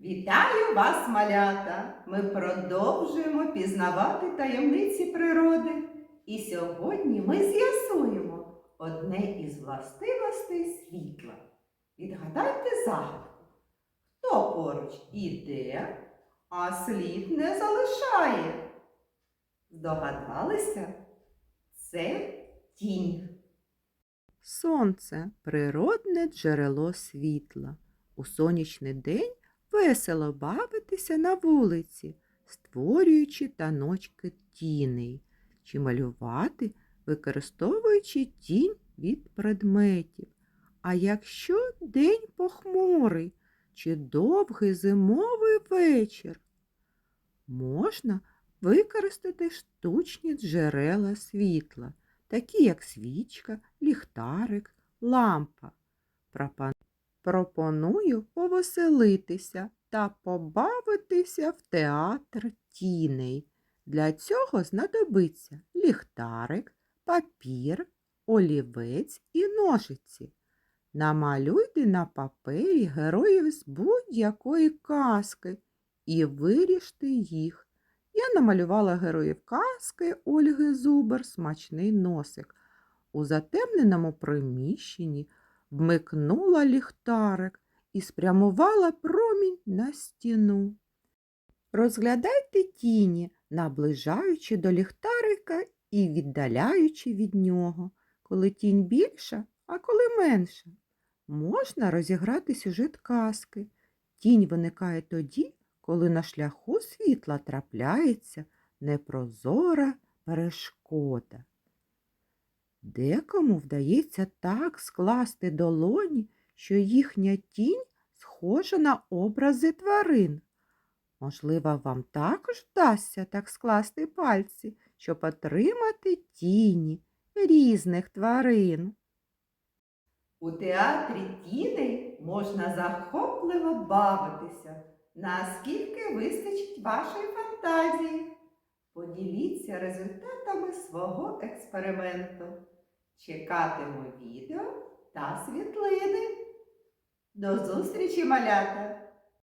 Вітаю вас, малята! Ми продовжуємо пізнавати таємниці природи. І сьогодні ми з'ясуємо одне із властивостей світла. Відгадайте загадку. Хто поруч іде, а слід не залишає? Здогадалися? Це тінь. Сонце природне джерело світла. У сонячний день весело бавитися на вулиці, створюючи таночки тіней, чи малювати, використовуючи тінь від предметів. А якщо день похмурий чи довгий зимовий вечір, можна використати штучні джерела світла, такі як свічка, ліхтарик, лампа. Пропон- Пропоную повеселитися та побавитися в театр тіней. Для цього знадобиться ліхтарик, папір, олівець і ножиці. Намалюйте на папері героїв з будь-якої казки і виріжте їх. Я намалювала героїв казки Ольги Зубер смачний носик. У затемненому приміщенні вмикнула ліхтарик і спрямувала промінь на стіну. Розглядайте тіні, наближаючи до ліхтарика і віддаляючи від нього, коли тінь більша, а коли менша. Можна розіграти сюжет казки. Тінь виникає тоді, коли на шляху світла трапляється непрозора перешкода. Декому вдається так скласти долоні, що їхня тінь схожа на образи тварин. Можливо, вам також вдасться так скласти пальці, щоб отримати тіні різних тварин. У театрі тіней можна захопливо бавитися, наскільки вистачить вашої фантазії. Поділіться результатами свого експерименту. Чекатиму відео та світлини. До зустрічі, малята!